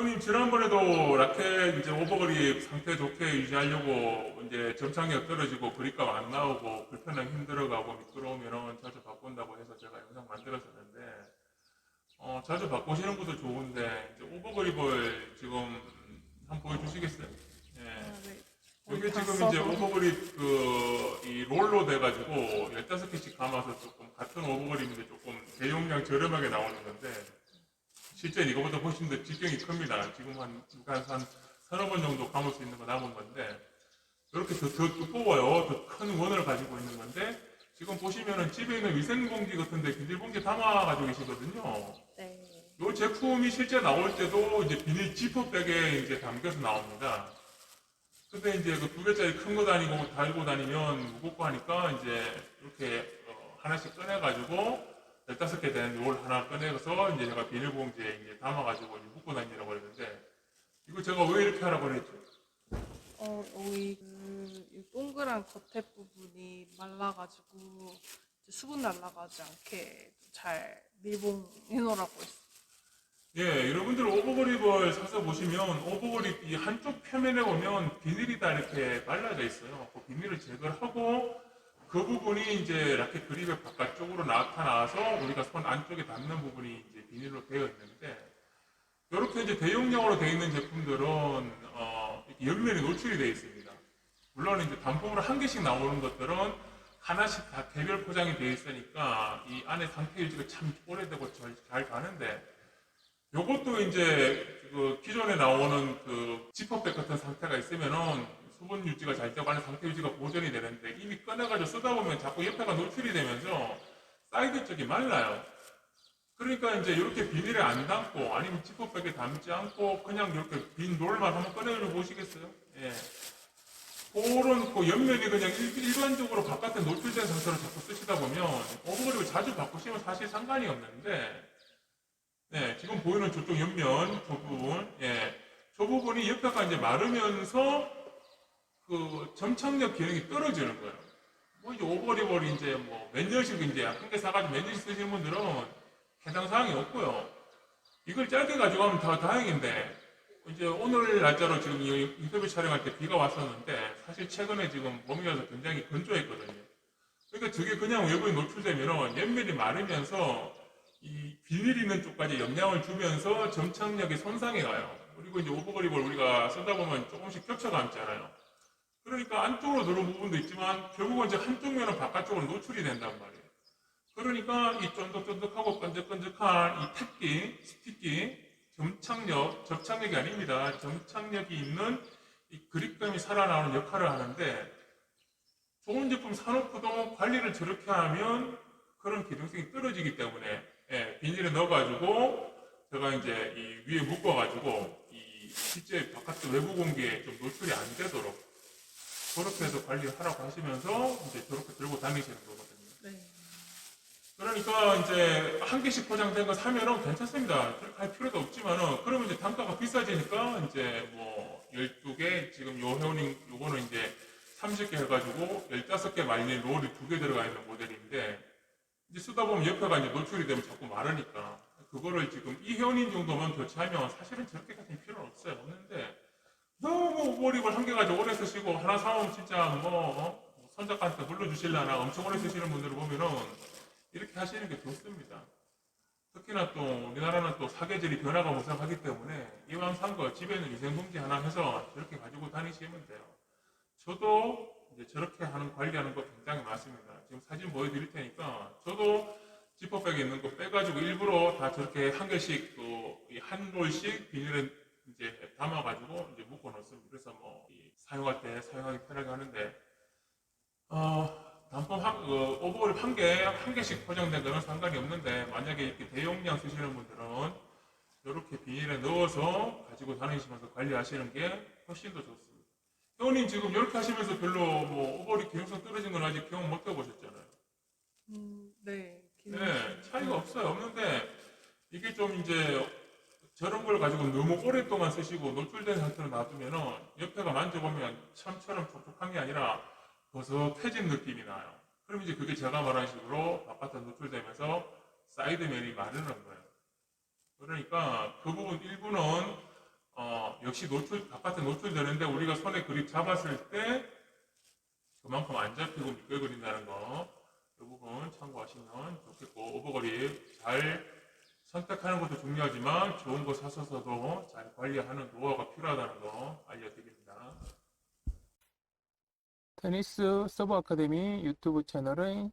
형님 지난번에도 라켓 이제 오버거리 상태 좋게 유지하려고 이제 점창력 떨어지고 그립감 안 나오고 불편하게 힘들어가고 미끄러우면 자주 바꾼다고 해서 제가 영상 만들었었는데 어, 자주 바꾸시는 것도 좋은데 이제 오버그립을 지금 한번 보여주시겠어요? 예. 아, 네. 지금. 이제 오버그립 그이 롤로 돼가지고 15개씩 감아서 조금 같은 오버그립인데 조금 대용량 저렴하게 나오는 건데 실제 이거보다 훨씬 더 직경이 큽니다. 지금 한, 한, 한 서너 번 정도 감을 수 있는 거 남은 건데 이렇게 더, 더 두꺼워요. 더 큰 원을 가지고 있는 건데 지금 보시면은 집에 있는 위생봉지 같은데 비닐봉지 담아 가지고 계시거든요. 네. 이 제품이 실제 나올 때도 이제 비닐 지퍼백에 이제 담겨서 나옵니다. 근데 이제 그 두 개짜리 큰 거 다니고 달고 다니면 무겁고 하니까 이제 이렇게 어, 하나씩 꺼내가지고 15개 된롤 하나 꺼내서 이제 제가 비닐봉지에 이제 담아가지고 이제 묶고 다니라고 했는데 이거 제가 왜 이렇게 하라고 그랬죠? 어, 여기 그, 이 동그란 겉에 부분이 말라가지고 이제 수분 날아가지 않게 잘 밀봉해놓으라고 했어요. 예, 여러분들 오버그립을 사서 보시면 오버그립 이 한쪽 표면에 보면 비닐이 다 이렇게 발라져 있어요. 그 비닐을 제거를 하고 그 부분이 이제 라켓 그립의 바깥쪽으로 나타나서 우리가 손 안쪽에 닿는 부분이 이제 비닐로 되어 있는데 이렇게 이제 대용량으로 되어 있는 제품들은 어, 옆면이 노출이 되어 있습니다. 물론 이제 단품으로 한 개씩 나오는 것들은 하나씩 다 개별 포장이 되어 있으니까 이 안에 상태 유지가 참 오래되고 잘, 잘 가는데 요것도 이제 그 기존에 나오는 그 지퍼백 같은 상태가 있으면은 수분 유지가 잘 되고 안에 상태 유지가 보존이 되는데 이미 꺼내가지고 쓰다 보면 자꾸 옆에가 노출이 되면서 사이드 쪽이 말라요. 그러니까 이제 이렇게 비닐에 안 담고 아니면 지퍼백에 담지 않고 그냥 이렇게 빈 롤만 한번 꺼내려 보시겠어요? 예. 그런 그 옆면이 그냥 일- 일반적으로 바깥에 노출된 상태로 자꾸 쓰시다 보면 오버그립을 자주 바꾸시면 사실 상관이 없는데 네, 지금 보이는 저쪽 옆면, 저 부분, 예, 저 부분이 옆에가 이제 마르면서 그 점착력 기능이 떨어지는 거예요. 뭐 이제 오버리버를 이제 뭐 몇 년씩 이제 한 개 사가지고 몇 년씩 쓰시는 분들은 해당 사항이 없고요. 이걸 짧게 가져가면 다 다행인데 이제 오늘 날짜로 지금 이 인터뷰 촬영할 때 비가 왔었는데 사실 최근에 지금 몸이 와서 굉장히 건조했거든요. 그러니까 저게 그냥 외부에 노출되면은 옆면이 마르면서 이 비닐 있는 쪽까지 영향을 주면서 점착력이 손상이 가요. 그리고 이제 오버그립을 우리가 쓰다 보면 조금씩 겹쳐 감잖아요. 그러니까 안쪽으로 들어온 부분도 있지만 결국은 이제 한쪽 면은 바깥쪽으로 노출이 된단 말이에요. 그러니까 이 쫀득쫀득하고 끈적끈적한 이 택기, 스틱기, 점착력, 접착력이 아닙니다. 점착력이 있는 이 그립감이 살아나오는 역할을 하는데 좋은 제품 사놓고도 관리를 저렇게 하면 그런 기능성이 떨어지기 때문에 예, 비닐에 넣어가지고 제가 이제 이 위에 묶어가지고 이 실제 바깥 외부 공기에 좀 노출이 안 되도록 그렇게 해서 관리를 하라고 하시면서 이제 저렇게 들고 다니시는 거거든요. 네. 그러니까 이제 한 개씩 포장된 거 사면은 괜찮습니다. 할 필요도 없지만은 그러면 이제 단가가 비싸지니까 이제 뭐 12개 지금 요 회원님 요거는 이제 30개 해가지고 15개 말린 롤이 두 개 들어가 있는 모델인데 이제 쓰다 보면 옆에가 이제 노출이 되면 자꾸 마르니까 그거를 지금 이 회원님 정도만 교체하면 사실은 저렇게까지 필요는 없어요. 없는데 너무 오버립을 한개 가지고 오래 쓰시고 하나 사면 진짜 뭐 어? 손잡한테 물려주실라나 엄청 오래 쓰시는 분들을 보면은 이렇게 하시는 게 좋습니다. 특히나 또 우리나라는 또 사계절이 변화가 무성하기 때문에 이왕 산 거 집에는 위생봉지 하나 해서 저렇게 가지고 다니시면 돼요. 저도 이제 저렇게 하는 관리하는 거 굉장히 많습니다. 지금 사진 보여드릴 테니까 저도 지퍼백에 있는 거 빼가지고 일부러 다 저렇게 한 개씩 또 한 롤씩 비닐에 이제 담아가지고 이제 묶어 놓습니다. 그래서 뭐이 사용할 때 사용하기 편하게 하는데 어, 단품 한, 그, 오버를 한 개, 한 개씩 포장된 거는 상관이 없는데, 만약에 이렇게 대용량 쓰시는 분들은 이렇게 비닐에 넣어서 가지고 다니시면서 관리하시는 게 훨씬 더 좋습니다. 회원님 지금 이렇게 하시면서 별로 뭐 오버리 기능성 떨어진 건 아직 경험 못 해보셨잖아요. 음, 네. 기능- 네, 차이가 없어요. 없는데, 이게 좀 이제 저런 걸 가지고 너무 오랫동안 쓰시고 노출된 상태로 놔두면은 옆에가 만져보면 참처럼 촉촉한 게 아니라 버섯해진 느낌이 나요. 그럼 이제 그게 제가 말한 식으로 바깥에 노출되면서 사이드면이 마르는 거예요. 그러니까 그 부분 일부는 역시 노출 바깥에 노출되는데 우리가 손에 그립 잡았을 때 그만큼 안 잡히고 미끌거린다는 거. 이 부분 참고하시면 좋겠고 오버그립 잘 선택하는 것도 중요하지만 좋은 거 사셔서도 잘 관리하는 노하우가 필요하다는 거 알려드립니다. 테니스 서브 아카데미 유튜브 채널의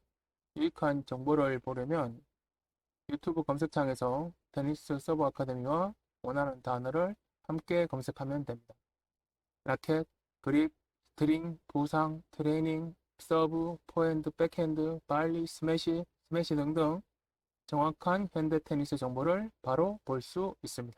유익한 정보를 보려면 유튜브 검색창에서 테니스 서브 아카데미와 원하는 단어를 함께 검색하면 됩니다. 라켓, 그립, 스트링, 부상, 트레이닝, 서브, 포핸드, 백핸드, 발리, 스매시, 스매시 등등 정확한 현대 테니스 정보를 바로 볼 수 있습니다.